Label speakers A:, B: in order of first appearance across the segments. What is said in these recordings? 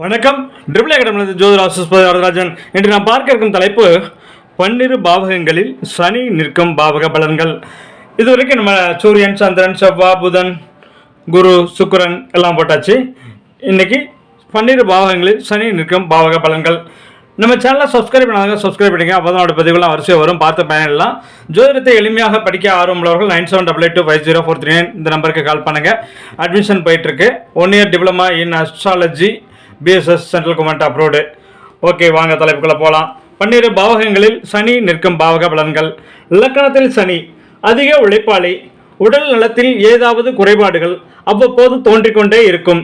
A: வணக்கம். ட்ரிபிள் அகாடமிலிருந்து ஜோதிர் வரதராஜன். இன்று நாம் பார்க்க இருக்கும் தலைப்பு பன்னிரு பாவகங்களில் சனி நிற்கும் பாவக பலன்கள். இதுவரைக்கும் நம்ம சூரியன் சந்திரன் செவ்வா புதன் குரு சுக்கரன் எல்லாம் போட்டாச்சு. இன்னைக்கு பன்னிரு பாவகங்களில் சனி நிற்கும் பாவக பலன்கள். நம்ம சேனலை சப்ஸ்கிரைப் பண்ணாங்க சப்ஸ்கிரைப் பண்ணுங்க அப்போ தான் பதிவுலாம் வரிசையாக வரும். பார்த்து பயனெல்லாம் ஜோதிடத்தை எளிமையாக படிக்க ஆர்வம் உள்ளவர்கள் nine seven double eight two five zero four three இந்த நம்பருக்கு கால் பண்ணுங்கள் அட்மிஷன் போயிட்டுருக்கு one year diploma in astrology BSS central government approved okay வாங்க தலைப்புக்குள்ளே போகலாம் பன்னிரு பாவகங்களில் சனி நிற்கும் பாவக பலன்கள். இலக்கணத்தில் சனி அதிக உழைப்பாளி உடல் நலத்தில் ஏதாவது குறைபாடுகள் அவ்வப்போது தோன்றிக்கொண்டே இருக்கும்.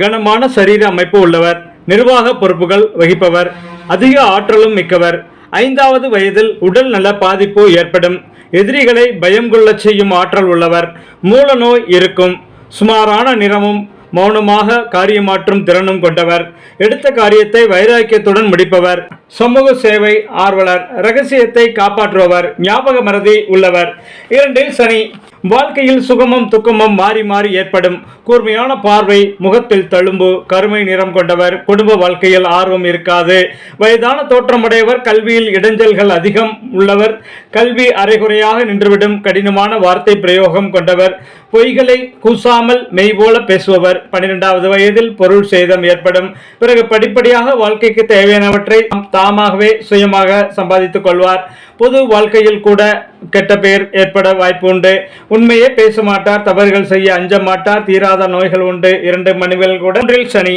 A: கனமான சரீர அமைப்பு உள்ளவர் நிர்வாக பொறுப்புகள் வகிப்பவர் அதிக ஆற்றலும் மிக்கவர். ஐந்தாவது வயதில் உடல் நல பாதிப்பு ஏற்படும். எதிரிகளை பயம் கொள்ளச் செய்யும் ஆற்றல் உள்ளவர். மூல நோய் இருக்கும். சுமாரான நிறமும் மௌனமாக காரியமாற்றும் திறனும் கொண்டவர். எடுத்த காரியத்தை வைராக்கியத்துடன் முடிப்பவர். சமூக சேவை ஆர்வலர். ரகசியத்தை காப்பாற்றுபவர். ஞாபக மறதி உள்ளவர். இரண்டில் சனி. வாழ்க்கையில் சுகமும் துக்கமும் மாறி மாறி ஏற்படும். கூர்மையான பார்வை முகத்தில் தழும்பு கருமை நிறம் கொண்டவர் குடும்ப வாழ்க்கையில் ஆர்வம் இருக்காது. வயதான தோற்றமுடையவர் கல்வியில் இடைஞ்சல்கள் அதிகம் உள்ளவர் கல்வி அரைகுறையாக நின்றுவிடும் கடினமான வார்த்தை பிரயோகம் கொண்டவர் பொய்களை கூசாமல் மெய் போல பேசுபவர். பன்னிரெண்டாவது வயதில் பொருள் சேதம் ஏற்படும். பிறகு படிப்படியாக வாழ்க்கைக்கு தேவையானவற்றை தாமாகவே சுயமாக சம்பாதித்துக் கொள்வார். பொது வாழ்க்கையில் கூட கெட்ட பெயர் ஏற்பட வாய்ப்பு உண்டு உண்மையே பேச மாட்டார் தவறுகள் செய்ய அஞ்ச மாட்டார் தீராத நோய்கள் உண்டு. இரண்டு மணிகள் கூட ஒன்றில் சனி.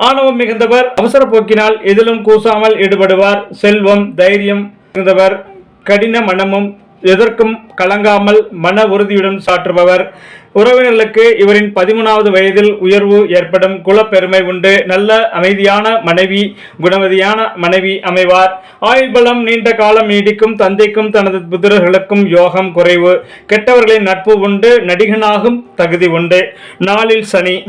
A: ஆணவம் மிகுந்தவர் அவசர போக்கினால் எதிலும் கூசாமல் ஈடுபடுவார். செல்வம் தைரியம் மிகுந்தவர் கடின மனமும் எதற்கும் கலங்காமல் மன உறுதியுடன் சாற்றுபவர். உறவினர்களுக்கு இவரின் பதிமூணாவது வயதில் உயர்வு ஏற்படும் குலப்பெருமை உண்டு. நல்ல அமைதியான மனைவி குணவதியான மனைவி அமைவார். ஆயுள் பலம் நீண்ட காலம் நீடிக்கும் தந்தைக்கும் தனது புத்திரர்களுக்கும் யோகம் குறைவு. கெட்டவர்களின் நட்பு உண்டு நடிகனாகும் தகுதி உண்டு. நாளில் சனி.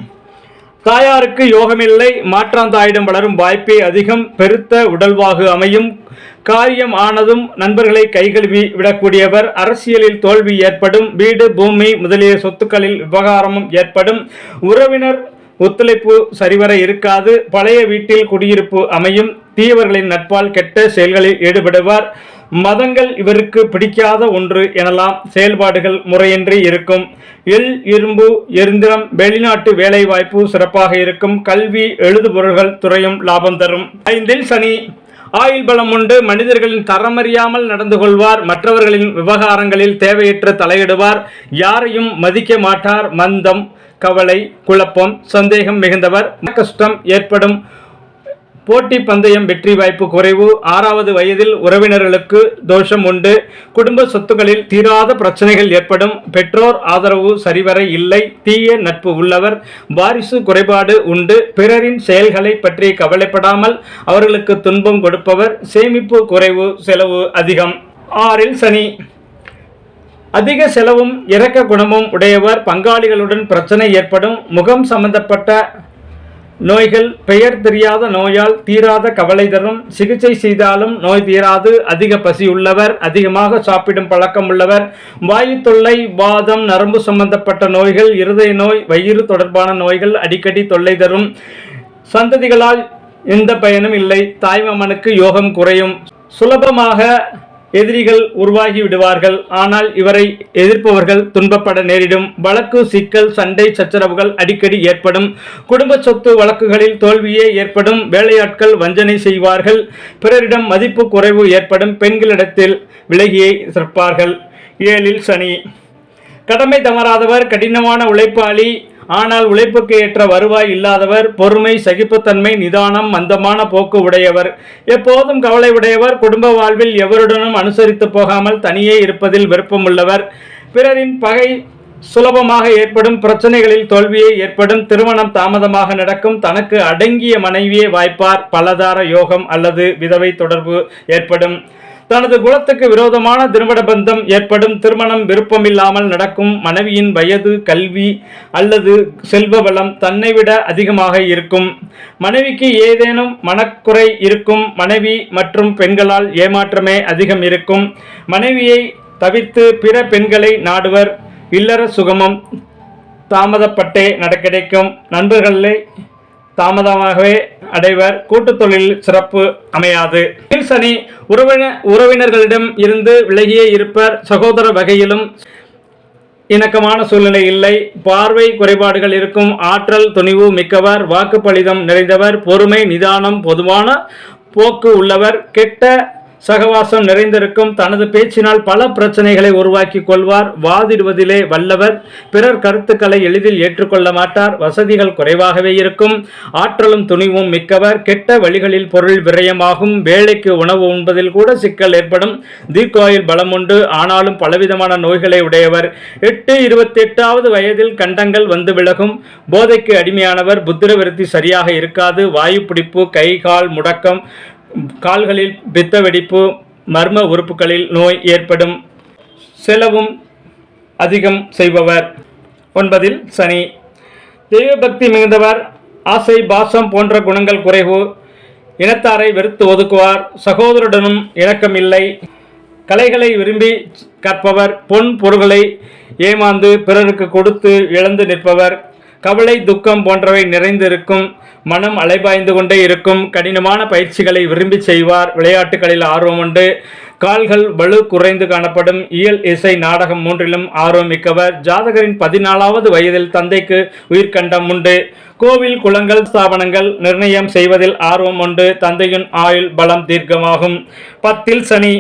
A: தாயாருக்கு யோகமில்லை மாற்றாந்தாயிடம் வளரும் வாய்ப்பே அதிகம். பெருத்த உடல்வாகு அமையும். காரியம் ஆனதும் நண்பர்களை கைகழுவி விடக்கூடியவர். அரசியலில் தோல்வி ஏற்படும். வீடு பூமி முதலிய சொத்துக்களில் விவகாரமும் ஏற்படும். உறவினர் ஒத்துழைப்பு சரிவர இருக்காது. பழைய வீட்டில் குடியிருப்பு அமையும். தீயவர்களின் நட்பால் கெட்ட செயல்களில் ஈடுபடுவார். மதங்கள் இவருக்கு பிடிக்காத ஒன்று எனலாம். செயல்பாடுகள் முறையின்றி இருக்கும். எல் இரும்பு எந்திரம் வெளிநாட்டு வேலைவாய்ப்பு சிறப்பாக இருக்கும். கல்வி எழுதுபொருள்கள் துறையும் லாபம் தரும். ஐந்தில் சனி ஆயுள் பலம் உண்டு. மனிதர்களின் தரமறியாமல் நடந்து கொள்வார். மற்றவர்களின் விவகாரங்களில் தேவையற்ற தலையிடுவார். யாரையும் மதிக்க மாட்டார். மந்தம் கவலை குழப்பம் சந்தேகம் மிகுந்தவர். கஷ்டம் ஏற்படும். போட்டி பந்தயம் வெற்றி வாய்ப்பு குறைவு. ஆறாவது வயதில் உறவினர்களுக்கு தோஷம் உண்டு. குடும்ப சொத்துக்களில் தீராத பிரச்சனைகள் ஏற்படும். பெற்றோர் ஆதரவு சரிவர இல்லை. தீய நட்பு உள்ளவர் வாரிசு குறைபாடு உண்டு. பிறரின் செயல்களை பற்றி கவலைப்படாமல் அவர்களுக்கு துன்பம் கொடுப்பவர் சேமிப்பு குறைவு செலவு அதிகம். ஆறில் சனி. அதிக செலவும் இரக்க குணமும் உடையவர் பங்காளிகளுடன் பிரச்சனை ஏற்படும். முகம் சம்பந்தப்பட்ட நோய்கள் பெயர் தெரியாத நோயால் தீராத கவலை தரும். சிகிச்சை செய்தாலும் நோய் தீராது. அதிக பசி உள்ளவர் அதிகமாக சாப்பிடும் பழக்கம் உள்ளவர். வாயு தொல்லை வாதம் நரம்பு சம்பந்தப்பட்ட நோய்கள் இருதய நோய் வயிறு தொடர்பான நோய்கள் அடிக்கடி தொல்லை தரும். சந்ததிகளால் எந்த பயனும் இல்லை. தாய்மாமனுக்கு யோகம் குறையும். சுலபமாக எதிரிகள் உருவாகி விடுவார்கள். ஆனால் இவரை எதிர்ப்பவர்கள் துன்பப்பட நேரிடும். வழக்கு சிக்கல் சண்டை சச்சரவுகள் அடிக்கடி ஏற்படும். குடும்ப சொத்து வழக்குகளில் தோல்வியே ஏற்படும். வேலையாட்கள் வஞ்சனை செய்வார்கள். பிறரிடம் மதிப்பு குறைவு ஏற்படும். பெண்களிடத்தில் விலகியை சிறப்பார்கள். ஏழில் சனி. கடமை தவறாதவர் கடினமான உழைப்பாளி ஆனால் உழைப்புக்கு ஏற்ற வருவாய் இல்லாதவர் பொறுமை சகிப்புத்தன்மை நிதானம் மந்தமான போக்கு உடையவர். எப்போதும் கவலை உடையவர் குடும்ப வாழ்வில் எவருடனும் அனுசரித்து போகாமல் தனியே இருப்பதில் விருப்பமுள்ளவர். பிறரின் பகை சுலபமாக ஏற்படும் பிரச்சனைகளில் தோல்வியே ஏற்படும் திருமணம் தாமதமாக நடக்கும் தனக்கு அடங்கிய மனைவியே வாய்ப்பார் பலதார யோகம் அல்லது விதவை தொடர்பு ஏற்படும். தனது குலத்துக்கு விரோதமான திருமண பந்தம் ஏற்படும் திருமணம் விருப்பமில்லாமல் நடக்கும் மனைவியின் வயது கல்வி அல்லது செல்வ வளம் தன்னை விட அதிகமாக இருக்கும். மனைவிக்கு ஏதேனும் மனக்குறை இருக்கும் மனைவி மற்றும் பெண்களால் ஏமாற்றமே அதிகம் இருக்கும். மனைவியை தவிர்த்து பிற பெண்களை நாடுவர் இல்லற சுகமம் தாமதப்பட்டே நட கிடைக்கும் நண்பர்களை தாமதமாகவே அடைவர். கூட்டுத் தொழில் சிறப்பு அமையாது. சனி உறவின உறவினர்களிடம் இருந்து விலகியே இருப்பர். சகோதர வகையிலும் இணக்கமான சூழ்நிலை இல்லை. பார்வை குறைபாடுகள் இருக்கும். ஆற்றல் துணிவு மிக்கவர். வாக்குப்பளிதம் நிறைந்தவர். பொறுமை நிதானம் பொதுவான போக்கு உள்ளவர். கெட்ட சகவாசம் நிறைந்திருக்கும். தனது பேச்சினால் பல பிரச்சனைகளை உருவாக்கி கொள்வார். வாதிடுவதிலே வல்லவர். பிறர் கருத்துக்களை எளிதில் ஏற்றுக்கொள்ள மாட்டார். வசதிகள் குறைவாகவே இருக்கும். ஆற்றலும் துணிவும் மிக்கவர். கெட்ட வழிகளில் பொருள் விரயமாகும். வேலைக்கு உணவு உண்பதில் கூட சிக்கல் ஏற்படும். தீர்க்காயில் பலம் உண்டு. ஆனாலும் பலவிதமான நோய்களை உடையவர். எட்டு இருபத்தி எட்டாவது வயதில் கண்டங்கள் வந்து விலகும். போதைக்கு அடிமையானவர். புத்திரவிருத்தி சரியாக இருக்காது. வாயு பிடிப்பு கை கால் முடக்கம் கால்களில் பித்த வெடிப்பு மர்ம உறுப்புகளில் நோய் ஏற்படும் செலவும் அதிகம் செய்பவர். ஒன்பதில் சனி. தெய்வபக்தி மிகுந்தவர் ஆசை பாசம் போன்ற குணங்கள் குறைவு. இனத்தாரை வெறுத்து ஒதுக்குவார். சகோதரருடனும் இணக்கம் இல்லை. கலைகளை விரும்பி கற்பவர். பொன் பொருள்களை ஏமாந்து பிறருக்கு கொடுத்து இழந்து நிற்பவர். கவலை துக்கம் போன்றவை நிறைந்திருக்கும் மனம் அலைபாய்ந்து கொண்டே இருக்கும் கடினமான பயிற்சிகளை விரும்பி செய்வார் விளையாட்டுகளில் ஆர்வம் உண்டு. கால்கள் வலு குறைந்து காணப்படும் இயல் இசை நாடகம் மூன்றிலும் ஆர்வம் மிக்கவர். ஜாதகரின் பதினாலாவது வயதில் தந்தைக்கு உயிர்கண்டம் உண்டு. கோவில் குளங்கள் ஸ்தாபனங்கள் நிர்ணயம் செய்வதில் ஆர்வம் உண்டு. தந்தையின் ஆயுள் பலம் தீர்க்கமாகும். பத்தில் சனி.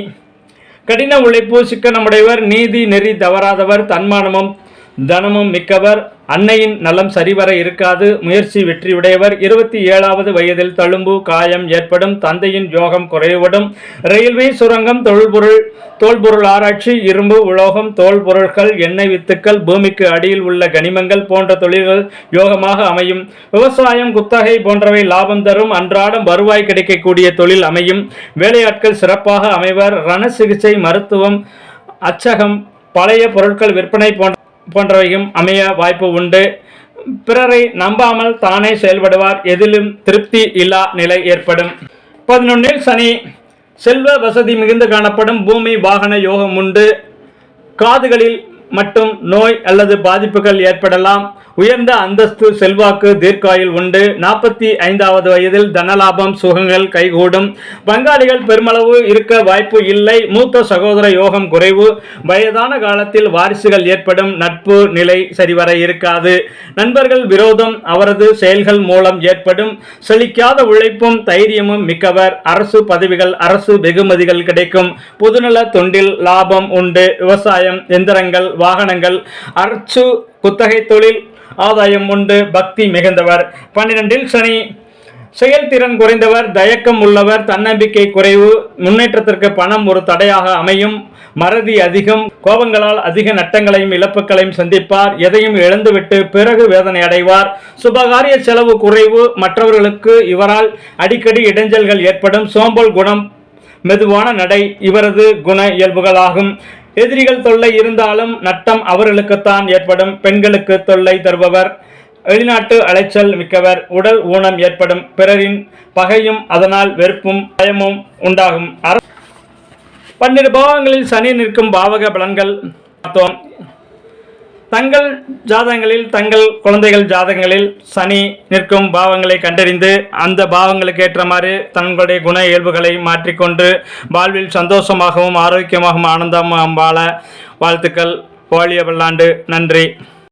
A: கடின உழைப்பு சிக்கனமுடையவர் நீதி நெறி தவறாதவர் தன்மானமும் தனமும் மிக்கவர். அன்னையின் நலம் சரிவர இருக்காது. முயற்சி வெற்றியுடையவர். இருபத்தி ஏழாவது வயதில் தழும்பு காயம் ஏற்படும். தந்தையின் யோகம் குறைவுடும் ரயில்வே சுரங்கம் தொல்பொருள் தோல்பொருள் ஆராய்ச்சி இரும்பு உலோகம் தோல் பொருட்கள் எண்ணெய் வித்துக்கள் பூமிக்கு அடியில் உள்ள கனிமங்கள் போன்ற தொழில்கள் யோகமாக அமையும். விவசாயம் குத்தகை போன்றவை லாபம் தரும். அன்றாடம் வருவாய் கிடைக்கக்கூடிய தொழில் அமையும். வேலையாட்கள் சிறப்பாக அமைவர். ரண சிகிச்சை மருத்துவம் அச்சகம் பழைய பொருட்கள் விற்பனை போன்ற போன்றவையும் அமைய வாய்ப்பு உண்டு. பிறரை நம்பாமல் தானே செயல்படுவார். எதிலும் திருப்தி இல்லா நிலை ஏற்படும். பதினொன்றில் சனி செல்வ வசதி மிகுந்து காணப்படும். பூமி வாகன யோகம் உண்டு. காதுகளில் மட்டும் நோய் அல்லது பாதிப்புகள் ஏற்படலாம். உயர்ந்த அந்தஸ்து செல்வாக்கு தீர்க்காயில் உண்டு. நாற்பத்தி ஐந்தாவது வயதில் தனலாபம் சுகங்கள் கைகூடும். பங்காளிகள் பெருமளவு இருக்க வாய்ப்பு இல்லை. மூத்த சகோதர யோகம் குறைவு. வயதான காலத்தில் வாரிசுகள் ஏற்படும். நட்பு நிலை சரிவர இருக்காது. நண்பர்கள் விரோதம். அவரது செயல்கள் மூலம் ஏற்படும். செழிக்காத உழைப்பும் தைரியமும் மிக்கவர். அரசு பதவிகள் அரசு வெகுமதிகள் கிடைக்கும். பொதுநல தொண்டில் லாபம் உண்டு. விவசாயம் எந்திரங்கள் வாகனங்கள் அரசு குத்தகை தொழில் ஆதாயம் உண்டு பக்தி மிகுந்தவர். பன்னிரெண்டில் சனி. செயல்திறன் குறைந்தவர் தயக்கம் உள்ளவர் தன்னம்பிக்கை குறைவு முன்னேற்றத்திற்கு பணம் ஒரு தடையாக அமையும் மறதி அதிகம் கோபங்களால் அதிக நட்டங்களையும் இழப்புகளையும் சந்திப்பார் எதையும் இழந்துவிட்டு பிறகு வேதனை அடைவார். சுபகாரிய செலவு குறைவு மற்றவர்களுக்கு இவரால் அடிக்கடி இடைஞ்சல்கள் ஏற்படும் சோம்பல் குணம் மெதுவான நடை இவரது குண இயல்புகளாகும். எதிரிகள் தொல்லை இருந்தாலும் நட்டம் அவர்களுக்குத்தான் ஏற்படும். பெண்களுக்கு தொல்லை தருபவர். வெளிநாட்டு அலைச்சல் மிக்கவர். உடல் ஊனம் ஏற்படும். பிறரின் பகையும் அதனால் வெறுப்பும் பயமும் உண்டாகும். அர- பன்னிரு பாவங்களில் சனி நிற்கும் பாவக பலன்கள் பார்த்தோம். தங்கள் ஜாதகங்களில் தங்கள் குழந்தைகள் ஜாதகங்களில் சனி நிற்கும் பாவங்களை கண்டறிந்து அந்த பாவங்களுக்கு ஏற்ற மாதிரி தங்களுடைய குண இயல்புகளை மாற்றிக்கொண்டு வாழ்வில் சந்தோஷமாகவும் ஆரோக்கியமாகவும் ஆனந்தமாகவும் வாழ வாழ்த்துக்கள். வாழிய பல்லாண்டு நன்றி.